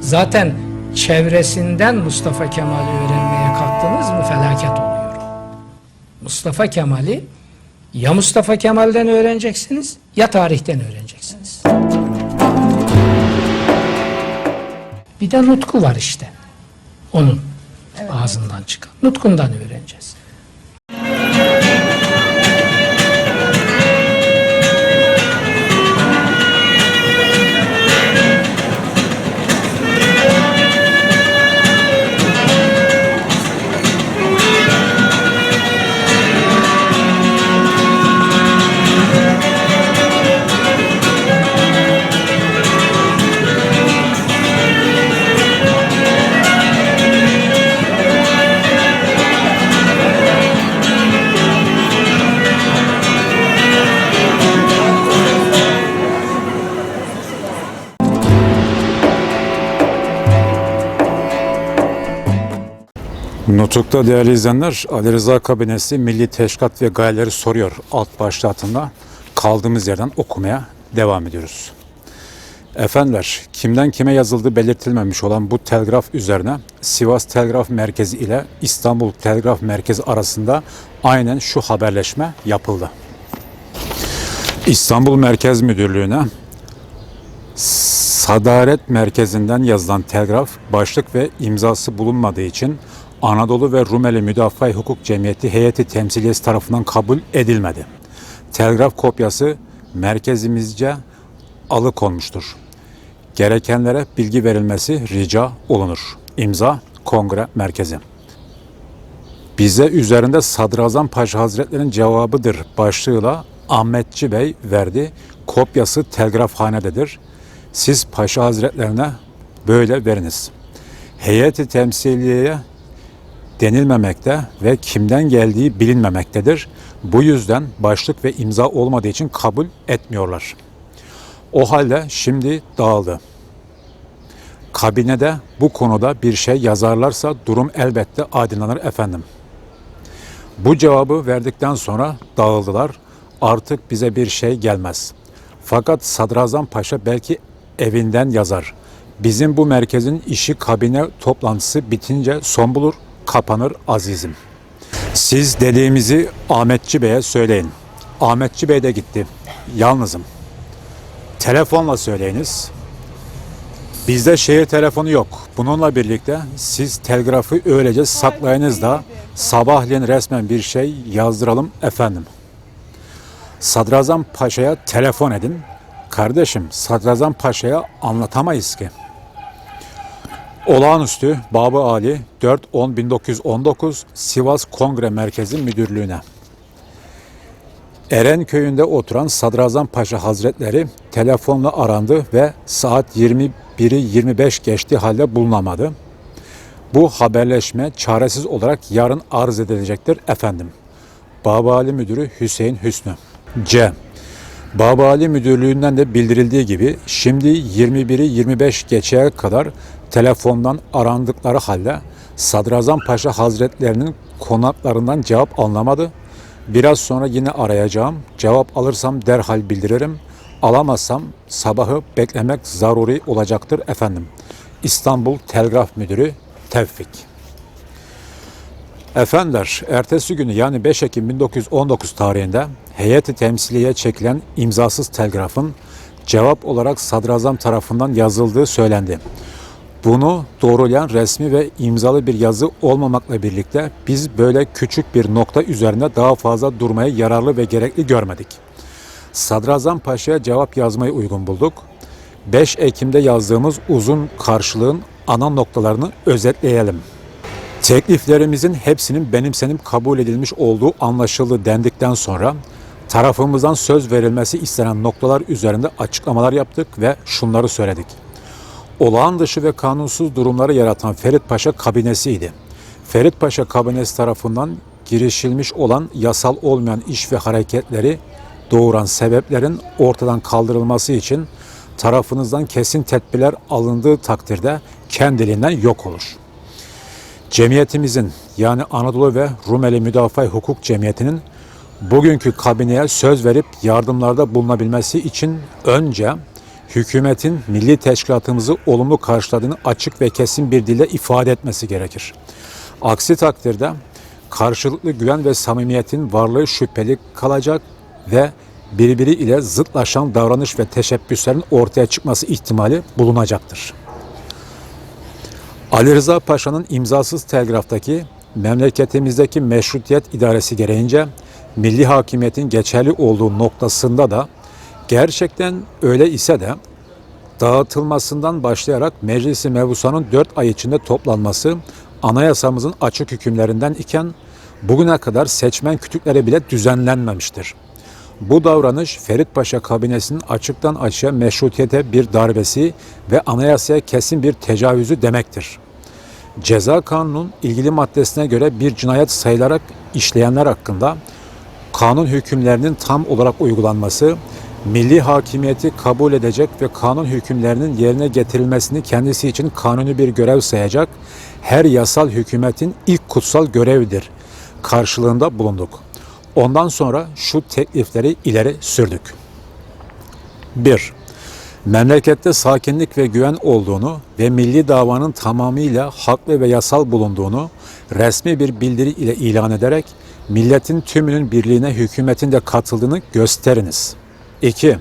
Zaten çevresinden Mustafa Kemal'i öğrenmeye kalktınız mı felaket oluyor. Mustafa Kemal'i ya Mustafa Kemal'den öğreneceksiniz ya tarihten öğreneceksiniz. Bir de nutku var işte. Onun ağzından çıkan. Nutkundan öğreneceğiz. Nutuk'ta değerli izleyenler Ali Rıza Kabinesi Milli Teşkilat ve Gayeleri soruyor alt başlığı altında kaldığımız yerden okumaya devam ediyoruz. Efendiler, kimden kime yazıldığı belirtilmemiş olan bu telgraf üzerine Sivas Telgraf Merkezi ile İstanbul Telgraf Merkezi arasında aynen şu haberleşme yapıldı. İstanbul Merkez Müdürlüğü'ne Sadaret Merkezi'nden yazılan telgraf başlık ve imzası bulunmadığı için Anadolu ve Rumeli Müdafaa Hukuk Cemiyeti heyeti temsiliyesi tarafından kabul edilmedi. Telgraf kopyası merkezimizce alıkonmuştur. Gerekenlere bilgi verilmesi rica olunur. İmza Kongre Merkezi. Bize üzerinde Sadrazam Paşa Hazretleri'nin cevabıdır başlığıyla Ahmetçi Bey verdi. Kopyası telgrafhanededir. Siz Paşa Hazretlerine böyle veriniz. Heyeti temsiliyeye denilmemekte ve kimden geldiği bilinmemektedir. Bu yüzden başlık ve imza olmadığı için kabul etmiyorlar. O halde şimdi dağıldı. Kabinede bu konuda bir şey yazarlarsa durum elbette aydınlanır efendim. Bu cevabı verdikten sonra dağıldılar. Artık bize bir şey gelmez. Fakat Sadrazam Paşa belki evinden yazar. Bizim bu merkezin işi kabine toplantısı bitince son bulur, kapanır azizim. Siz dediğimizi Ahmetçi Bey'e söyleyin. Ahmetçi Bey de gitti. Yalnızım. Telefonla söyleyiniz. Bizde şehir telefonu yok. Bununla birlikte siz telgrafı öylece saklayınız da sabahleyin resmen bir şey yazdıralım efendim. Sadrazam Paşa'ya telefon edin. Kardeşim Sadrazam Paşa'ya anlatamayız ki. Olağanüstü Babı Ali 4-10-1919 Sivas Kongre Merkezi Müdürlüğü'ne. Erenköy'ünde oturan Sadrazam Paşa Hazretleri telefonla arandı ve saat 21'i 25 geçti halde bulunamadı. Bu haberleşme çaresiz olarak yarın arz edilecektir efendim. Babali Müdürü Hüseyin Hüsnü. C. Babali Müdürlüğü'nden de bildirildiği gibi şimdi 21'i 25 geçeye kadar telefondan arandıkları halde Sadrazam Paşa Hazretlerinin konaklarından cevap alınamadı. Biraz sonra yine arayacağım. Cevap alırsam derhal bildiririm. Alamazsam sabahı beklemek zaruri olacaktır efendim. İstanbul Telgraf Müdürü Tevfik. Efendiler, ertesi günü yani 5 Ekim 1919 tarihinde heyeti temsiliye çekilen imzasız telgrafın cevap olarak sadrazam tarafından yazıldığı söylendi. Bunu doğrulayan resmi ve imzalı bir yazı olmamakla birlikte biz böyle küçük bir nokta üzerinde daha fazla durmayı yararlı ve gerekli görmedik. Sadrazam Paşa'ya cevap yazmayı uygun bulduk. 5 Ekim'de yazdığımız uzun karşılığın ana noktalarını özetleyelim. Tekliflerimizin hepsinin benimsenip kabul edilmiş olduğu anlaşıldı dendikten sonra tarafımızdan söz verilmesi istenen noktalar üzerinde açıklamalar yaptık ve şunları söyledik. Olağan dışı ve kanunsuz durumları yaratan Ferit Paşa kabinesiydi. Ferit Paşa kabinesi tarafından girişilmiş olan yasal olmayan iş ve hareketleri doğuran sebeplerin ortadan kaldırılması için tarafınızdan kesin tedbirler alındığı takdirde kendiliğinden yok olur. Cemiyetimizin yani Anadolu ve Rumeli Müdafaa Hukuk Cemiyeti'nin bugünkü kabineye söz verip yardımlarda bulunabilmesi için önce hükümetin milli teşkilatımızı olumlu karşıladığını açık ve kesin bir dille ifade etmesi gerekir. Aksi takdirde karşılıklı güven ve samimiyetin varlığı şüpheli kalacak ve birbiri ile zıtlaşan davranış ve teşebbüslerin ortaya çıkması ihtimali bulunacaktır. Ali Rıza Paşa'nın imzasız telgraftaki memleketimizdeki meşrutiyet idaresi gereğince milli hakimiyetin geçerli olduğu noktasında da gerçekten öyle ise de dağıtılmasından başlayarak meclisi mebusanın 4 ay içinde toplanması anayasamızın açık hükümlerinden iken bugüne kadar seçmen kütükleri bile düzenlenmemiştir. Bu davranış Ferit Paşa kabinesinin açıktan açığa meşrutiyete bir darbesi ve anayasaya kesin bir tecavüzü demektir. Ceza kanunun ilgili maddesine göre bir cinayet sayılarak işleyenler hakkında kanun hükümlerinin tam olarak uygulanması, milli hakimiyeti kabul edecek ve kanun hükümlerinin yerine getirilmesini kendisi için kanuni bir görev sayacak her yasal hükümetin ilk kutsal görevidir karşılığında bulunduk. Ondan sonra şu teklifleri ileri sürdük. 1. Memlekette sakinlik ve güven olduğunu ve milli davanın tamamıyla haklı ve yasal bulunduğunu resmi bir bildiri ile ilan ederek milletin tümünün birliğine hükümetin de katıldığını gösteriniz. 2.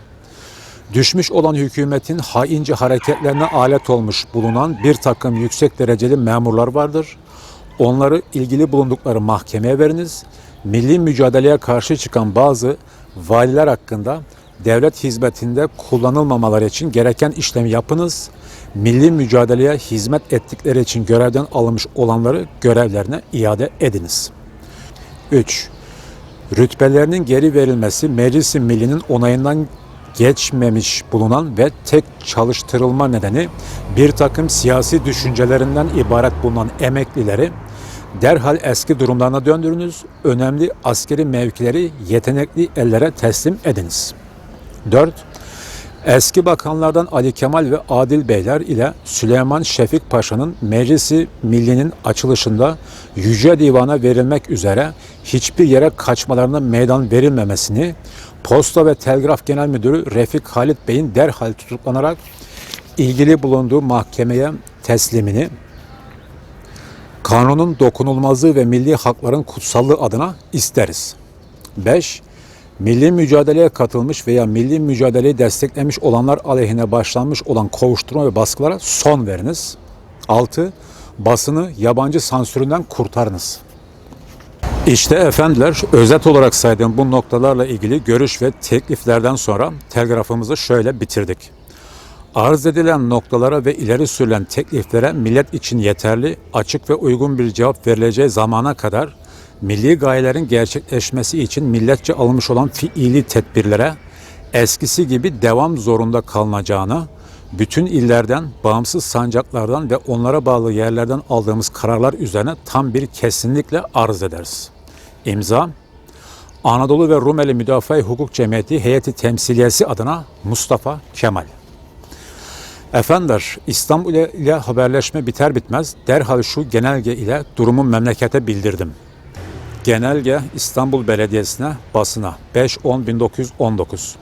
Düşmüş olan hükümetin haince hareketlerine alet olmuş bulunan bir takım yüksek dereceli memurlar vardır. Onları ilgili bulundukları mahkemeye veriniz. Milli mücadeleye karşı çıkan bazı valiler hakkında devlet hizmetinde kullanılmamaları için gereken işlemi yapınız. Milli mücadeleye hizmet ettikleri için görevden alınmış olanları görevlerine iade ediniz. 3. Rütbelerinin geri verilmesi Meclis-i Milli'nin onayından geçmemiş bulunan ve tek çalıştırılma nedeni bir takım siyasi düşüncelerinden ibaret bulunan emeklileri derhal eski durumlarına döndürünüz, önemli askeri mevkileri yetenekli ellere teslim ediniz. 4. Eski bakanlardan Ali Kemal ve Adil Beyler ile Süleyman Şefik Paşa'nın Meclisi Milli'nin açılışında Yüce Divan'a verilmek üzere hiçbir yere kaçmalarına meydan verilmemesini, Posta ve Telgraf Genel Müdürü Refik Halit Bey'in derhal tutuklanarak ilgili bulunduğu mahkemeye teslimini, kanunun dokunulmazlığı ve milli hakların kutsallığı adına isteriz. 5. Milli mücadeleye katılmış veya milli mücadeleyi desteklemiş olanlar aleyhine başlanmış olan kovuşturma ve baskılara son veriniz. 6. Basını yabancı sansüründen kurtarınız. İşte efendiler özet olarak saydığım bu noktalarla ilgili görüş ve tekliflerden sonra telgrafımızı şöyle bitirdik. Arz edilen noktalara ve ileri sürülen tekliflere millet için yeterli, açık ve uygun bir cevap verileceği zamana kadar milli gayelerin gerçekleşmesi için milletçe alınmış olan fiili tedbirlere eskisi gibi devam zorunda kalınacağını, bütün illerden, bağımsız sancaklardan ve onlara bağlı yerlerden aldığımız kararlar üzerine tam bir kesinlikle arz ederiz. İmza Anadolu ve Rumeli Müdafaa Hukuk Cemiyeti Heyeti Temsiliyesi adına Mustafa Kemal. Efendiler, İstanbul ile, haberleşme biter bitmez derhal şu genelge ile durumu memlekete bildirdim. Genelge İstanbul Belediyesi'ne, basına 5-10-1919.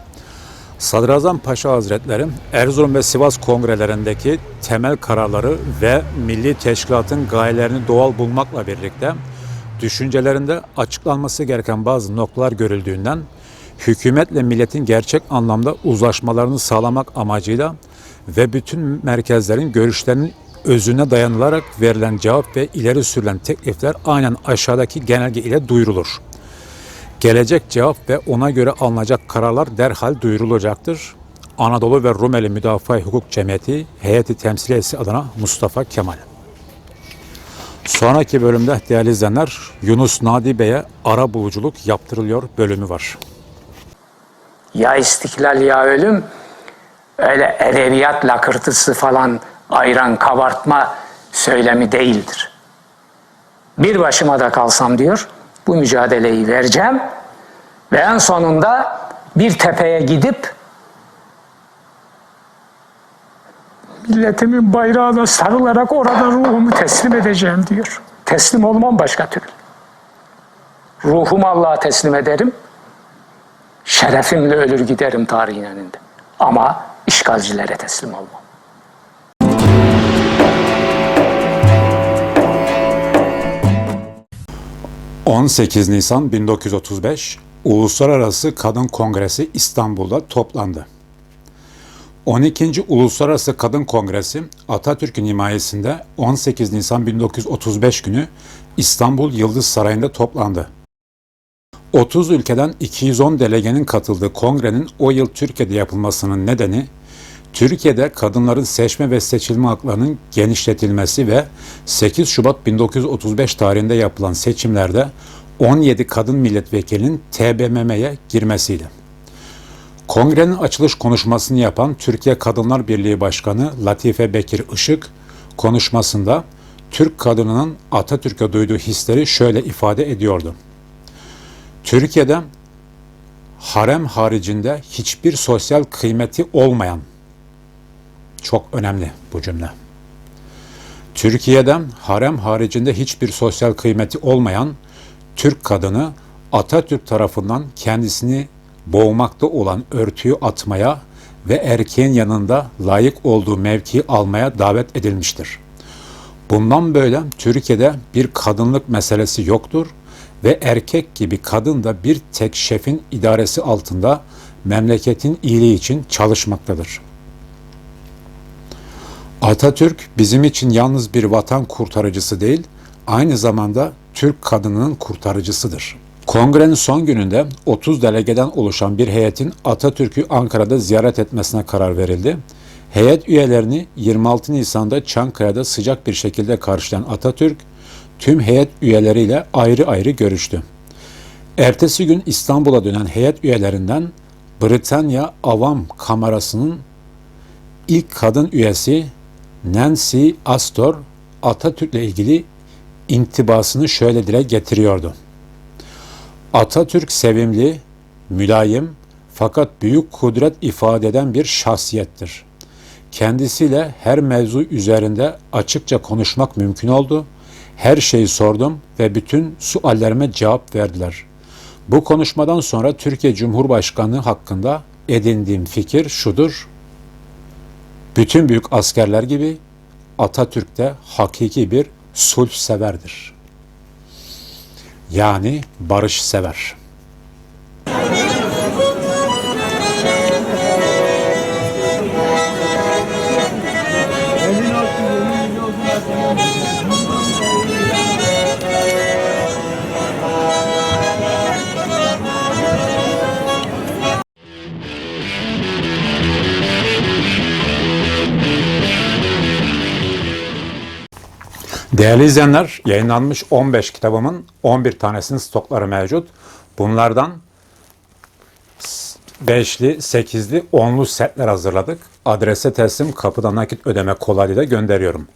Sadrazam Paşa Hazretleri Erzurum ve Sivas kongrelerindeki temel kararları ve milli teşkilatın gayelerini doğal bulmakla birlikte düşüncelerinde açıklanması gereken bazı noktalar görüldüğünden hükümetle milletin gerçek anlamda uzlaşmalarını sağlamak amacıyla ve bütün merkezlerin görüşlerinin özüne dayanılarak verilen cevap ve ileri sürülen teklifler aynen aşağıdaki genelge ile duyurulur. Gelecek cevap ve ona göre alınacak kararlar derhal duyurulacaktır. Anadolu ve Rumeli Müdafaa Hukuk Cemiyeti Heyeti Temsiliyesi adına Mustafa Kemal. Sonraki bölümde değerli izleyenler Yunus Nadi Bey'e ara buluculuk yaptırılıyor bölümü var. Ya istiklal ya ölüm öyle edebiyat lakırtısı falan ayran kabartma söylemi değildir. Bir başıma da kalsam diyor bu mücadeleyi vereceğim ve en sonunda bir tepeye gidip milletimin bayrağına sarılarak orada ruhumu teslim edeceğim diyor. Teslim olmam başka türlü. Ruhumu Allah'a teslim ederim. Şerefimle ölür giderim tarihin önünde. Ama işgalcilere teslim olmam. ...18 Nisan 1935 Uluslararası Kadın Kongresi İstanbul'da toplandı. 12. Uluslararası Kadın Kongresi Atatürk'ün himayesinde 18 Nisan 1935 günü İstanbul Yıldız Sarayı'nda toplandı. 30 ülkeden 210 delegenin katıldığı kongrenin o yıl Türkiye'de yapılmasının nedeni Türkiye'de kadınların seçme ve seçilme haklarının genişletilmesi ve 8 Şubat 1935 tarihinde yapılan seçimlerde 17 kadın milletvekilinin TBMM'ye girmesiydi. Kongrenin açılış konuşmasını yapan Türkiye Kadınlar Birliği Başkanı Latife Bekir Işık konuşmasında Türk kadınının Atatürk'e duyduğu hisleri şöyle ifade ediyordu. Türkiye'de harem haricinde hiçbir sosyal kıymeti olmayan çok önemli bu cümle. Türkiye'de harem haricinde hiçbir sosyal kıymeti olmayan Türk kadını Atatürk tarafından kendisini boğmakta olan örtüyü atmaya ve erkeğin yanında layık olduğu mevkiyi almaya davet edilmiştir. Bundan böyle Türkiye'de bir kadınlık meselesi yoktur ve erkek gibi kadın da bir tek şefin idaresi altında memleketin iyiliği için çalışmaktadır. Atatürk bizim için yalnız bir vatan kurtarıcısı değil, aynı zamanda Türk kadınının kurtarıcısıdır. Kongrenin son gününde 30 delegeden oluşan bir heyetin Atatürk'ü Ankara'da ziyaret etmesine karar verildi. Heyet üyelerini 26 Nisan'da Çankaya'da sıcak bir şekilde karşılayan Atatürk, tüm heyet üyeleriyle ayrı ayrı görüştü. Ertesi gün İstanbul'a dönen heyet üyelerinden Britanya Avam Kamerası'nın ilk kadın üyesi Nancy Astor Atatürk'le ilgili intibasını şöyle dile getiriyordu. Atatürk sevimli, mülayim fakat büyük kudret ifade eden bir şahsiyettir. Kendisiyle her mevzu üzerinde açıkça konuşmak mümkün oldu. Her şeyi sordum ve bütün suallerime cevap verdiler. Bu konuşmadan sonra Türkiye Cumhurbaşkanı hakkında edindiğim fikir şudur. Bütün büyük askerler gibi Atatürk de hakiki bir sulh severdir. Yani barış sever. Değerli izleyenler, yayınlanmış 15 kitabımın 11 tanesinin stokları mevcut. Bunlardan 5'li, 8'li, 10'lu setler hazırladık. Adrese teslim, kapıda nakit ödeme kolaylığıyla gönderiyorum.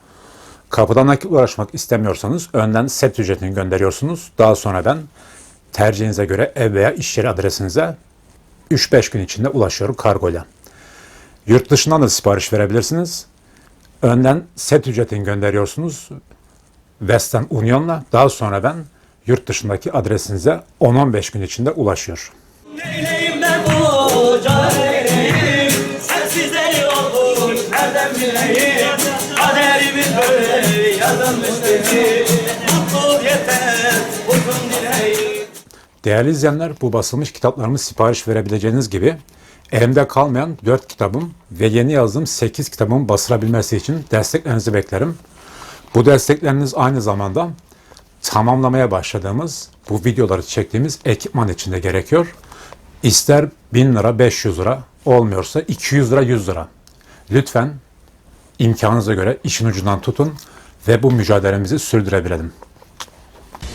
Kapıda nakit uğraşmak istemiyorsanız önden set ücretini gönderiyorsunuz. Daha sonra ben tercihinize göre ev veya iş yeri adresinize 3-5 gün içinde ulaşıyorum kargoyla. Yurt dışından da sipariş verebilirsiniz. Önden set ücretini gönderiyorsunuz. Western Union'la daha sonra ben yurt dışındaki adresinize 10-15 gün içinde ulaşıyor. Neyleyim ben bu cahilim Sensiz deli oldum nereden bileyim Kaderimiz böyle yazılmış dedi Mutlu yeter uzun dileğim Değerli izleyenler bu basılmış kitaplarımı sipariş verebileceğiniz gibi elimde kalmayan 4 kitabım ve yeni yazdığım 8 kitabımın basılabilmesi için desteklerinizi beklerim. Bu destekleriniz aynı zamanda tamamlamaya başladığımız bu videoları çektiğimiz ekipman için de gerekiyor. İster 1000 lira 500 lira olmuyorsa 200 lira 100 lira. Lütfen imkanınıza göre işin ucundan tutun ve bu mücadelemizi sürdürebilelim.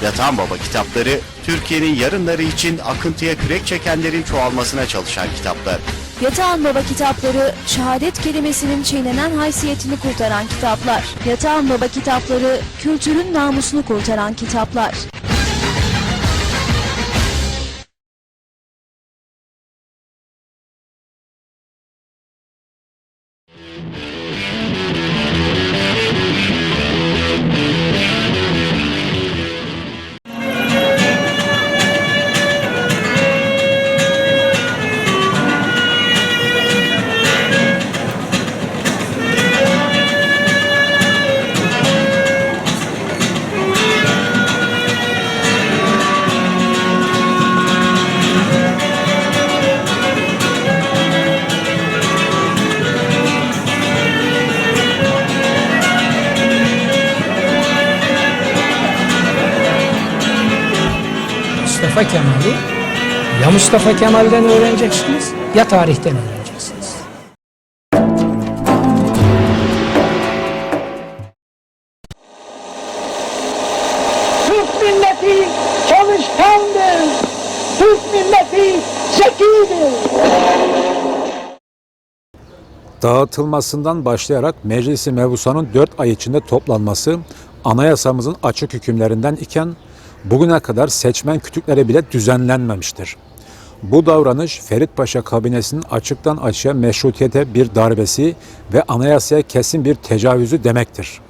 Yatan Baba kitapları, Türkiye'nin yarınları için akıntıya kürek çekenlerin çoğalmasına çalışan kitaplar. Yatağan Baba kitapları, şehadet kelimesinin çiğnenen haysiyetini kurtaran kitaplar. Yatağan Baba kitapları, kültürün namusunu kurtaran kitaplar. Mustafa Kemal'i ya Mustafa Kemal'den öğreneceksiniz ya tarihten öğreneceksiniz. Türk milleti çalışkandır. Türk milleti zekidir. Dağıtılmasından başlayarak Meclisi Mebusanın 4 ay içinde toplanması anayasamızın açık hükümlerinden iken bugüne kadar seçmen kütükleri bile düzenlenmemiştir. Bu davranış Ferit Paşa kabinesinin açıktan açığa meşrutiyete bir darbesi ve anayasaya kesin bir tecavüzü demektir.